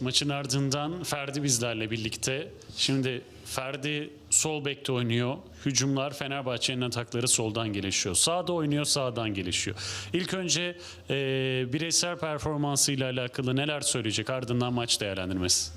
Maçın ardından Ferdi bizlerle birlikte. Şimdi Ferdi sol bekte oynuyor. Hücumlar Fenerbahçe'nin atakları soldan gelişiyor. Sağda oynuyor, sağdan gelişiyor. İlk önce e, bireysel performansıyla alakalı neler söyleyecek? Ardından maç değerlendirmesi.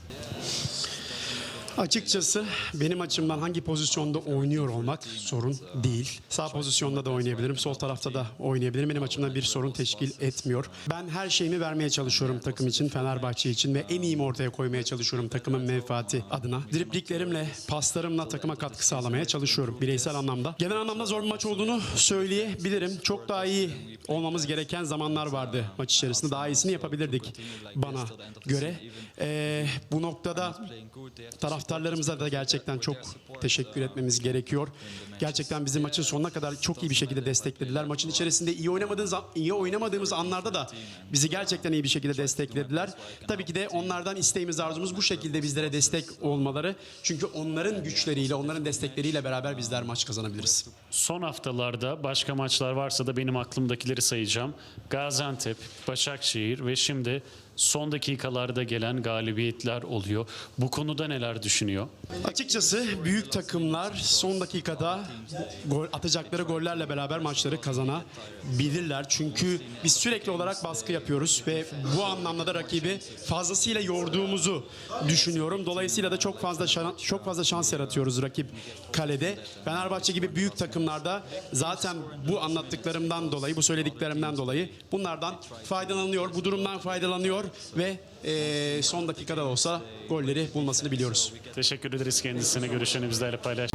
Açıkçası benim açımdan hangi pozisyonda oynuyor olmak sorun değil. Sağ pozisyonda da oynayabilirim, sol tarafta da oynayabilirim. Benim açımdan bir sorun teşkil etmiyor. Ben her şeyimi vermeye çalışıyorum takım için, Fenerbahçe için ve en iyimi ortaya koymaya çalışıyorum takımın menfaati adına. Dripliklerimle, paslarımla takıma katkı sağlamaya çalışıyorum bireysel anlamda. Genel anlamda zor bir maç olduğunu söyleyebilirim. Çok daha iyi olmamız gereken zamanlar vardı maç içerisinde. Daha iyisini yapabilirdik bana göre. Ee, bu noktada taraftarlarımıza da gerçekten çok teşekkür etmemiz gerekiyor. Gerçekten bizi maçın sonuna kadar çok iyi bir şekilde desteklediler. Maçın içerisinde iyi oynamadığımız iyi oynamadığımız anlarda da bizi gerçekten iyi bir şekilde desteklediler. Tabii ki de onlardan isteğimiz arzumuz bu şekilde bizlere destek olmaları. Çünkü onların güçleriyle, onların destekleriyle beraber bizler maç kazanabiliriz. Son haftalarda başka maçlar varsa da benim aklımdakileri sayacağım. Gaziantep, Başakşehir ve şimdi son dakikalarda gelen galibiyetler oluyor. Bu konuda neler düşünüyor? Açıkçası büyük takımlar son dakikada gol atacakları gollerle beraber maçları kazanabilirler. Çünkü biz sürekli olarak baskı yapıyoruz ve bu anlamda da rakibi fazlasıyla yorduğumuzu düşünüyorum. Dolayısıyla da çok fazla şan- çok fazla şans yaratıyoruz rakip kalede. Fenerbahçe gibi büyük takımlarda zaten bu anlattıklarımdan dolayı, bu söylediklerimden dolayı bunlardan faydalanıyor, bu durumdan faydalanıyor ve eee, son dakikada da olsa golleri bulmasını biliyoruz. Teşekkür ederiz kendisine. Görüşlerini bizlerle paylaş.